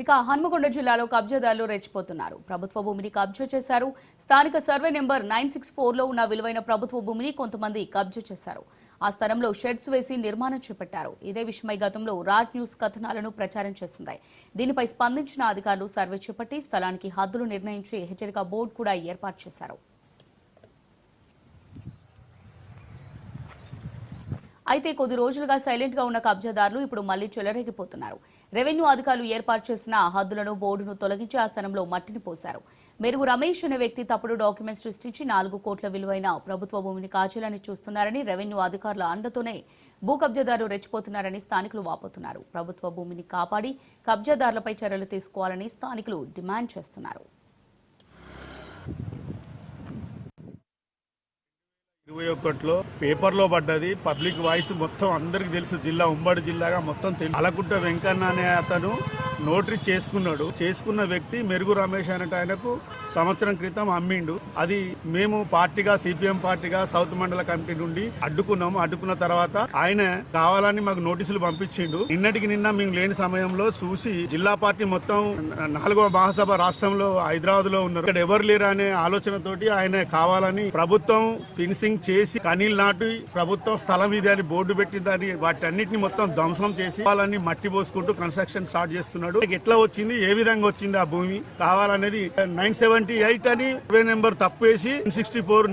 ఇక హన్మకొండ జిల్లాలో కబ్జాదారులు రెచ్చిపోతున్నారు. ప్రభుత్వ భూమిని కబ్జా చేశారు. స్థానిక సర్వే నెంబర్ నైన్ సిక్స్ ఫోర్లో ఉన్న విలువైన ప్రభుత్వ భూమిని కొంతమంది కబ్జా చేశారు. ఆ స్థలంలో షెడ్స్ వేసి నిర్మాణం చేపట్టారు. ఇదే విషయమై గతంలో రాజ్ న్యూస్ కథనాలను ప్రచారం చేసింది దీనిపై స్పందించిన అధికారులు సర్వే చేపట్టి స్థలానికి హద్దులు నిర్ణయించి హెచ్చరిక బోర్డు కూడా ఏర్పాటు చేశారు. అయితే కొద్ది రోజులుగా సైలెంట్గా ఉన్న కబ్జాదారులు ఇప్పుడు మళ్ళీ చెలరేగిపోతున్నారు. రెవెన్యూ అధికారులు ఏర్పాటు చేసిన హద్దులను బోర్డును తొలగించి ఆ స్థలంలో మట్టిని పోశారు. మెరుగు రమేష్ అనే వ్యక్తి తప్పుడు డాక్యుమెంట్స్ సృష్టించి నాలుగు కోట్ల విలువైన ప్రభుత్వ భూమిని కాచేయాలని చూస్తున్నారని రెవెన్యూ అధికారుల అండతోనే భూ కబ్జాదారులు రెచ్చిపోతున్నారని స్థానికులు వాపోతున్నారు. ప్రభుత్వ భూమిని కాపాడి కబ్జాదారులపై చర్యలు తీసుకోవాలని స్థానికులు డిమాండ్ చేస్తున్నారు. ఇరవై ఒకటిలో పేపర్లో పడ్డది. పబ్లిక్ వాయిస్ మొత్తం అందరికి తెలుసు. జిల్లా ఉమ్మడి జిల్లాగా మొత్తం తెలుసు అలకుంట వెంకన్న అనే అతను నోటరీ చేసుకున్నాడు. చేసుకున్న వ్యక్తి మెరుగు రమేష్ అనేట ఆయనకు సంవత్సరం క్రితం అమ్మిండు. అది మేము పార్టీగా సిపిఎం పార్టీగా సౌత్ మండల కమిటీ నుండి అడ్డుకున్నాము. అడ్డుకున్న తర్వాత ఆయన కావాలని మాకు నోటీసులు పంపించిండు. నిన్నటికి నిన్న మేము లేని సమయంలో చూసి జిల్లా పార్టీ మొత్తం నాలుగవ మహాసభ రాష్ట్రంలో హైదరాబాద్లో ఉన్నారు. ఇక్కడ ఎవరు లేరు అనే ఆలోచనతోటి ఆయన కావాలని ప్రభుత్వం ఫినిషింగ్ చేసి కనీల్ నాటి ప్రభుత్వం స్థలం ఇది అని బోర్డు పెట్టిందని వాటన్నిటిని మొత్తం ధ్వంసం చేసి వాళ్ళని మట్టి పోసుకుంటూ కన్స్ట్రక్షన్ స్టార్ట్ చేస్తున్నారు. ఉన్నాడు ఎట్లా వచ్చింది? ఏ విధంగా వచ్చింది ఆ భూమి? కావాలనేది నైన్ సెవెంటీ ఎయిట్ అని నెంబర్ తప్పు వేసి సిక్స్టీ ఫోర్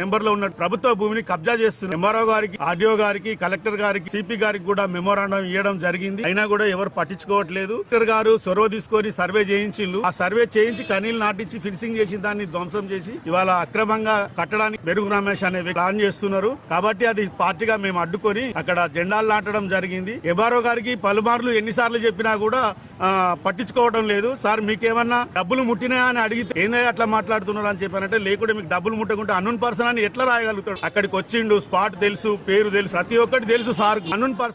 నెంబర్లో ఉన్న ప్రభుత్వ భూమిని కబ్జా చేస్తున్నారు ఎంఆర్ఓ గారికి ఆర్డీఓ గారికి కలెక్టర్ గారికి సిపి గారికి కూడా మెమోరాండం ఇవ్వడం జరిగింది. అయినా కూడా ఎవరు పట్టించుకోవట్లేదు. కలెక్టర్ గారు సొరవ తీసుకొని సర్వే చేయించిండు ఆ సర్వే చేయించి కనీలు నాటించి ఫినిషింగ్ చేసి దాన్ని ధ్వంసం చేసి ఇవాళ అక్రమంగా కట్టడానికి మెరుగు రమేష్ అనే ప్లాన్ చేస్తున్నారు. కాబట్టి అది పార్టీగా మేము అడ్డుకొని అక్కడ జెండాలు నాటడం జరిగింది. ఎబారో గారికి పలుమార్లు ఎన్నిసార్లు చెప్పినా కూడా పట్టించుకోవడం లేదు. సార్ మీకేమన్నా డబ్బులు ముట్టినాయా అని అడిగితే ఏందో అట్లా మాట్లాడుతున్నారు అని చెప్పానంటే లేకుంటే మీకు డబ్బులు ముట్టకుంటే అన్నున్ పర్సన్ అని ఎట్లా రాయగలుగుతాడు? అక్కడికి వచ్చిండు స్పాట్ తెలుసు పేరు తెలుసు ప్రతి ఒక్కటి తెలుసు సార్ అన్నున్ పర్సన్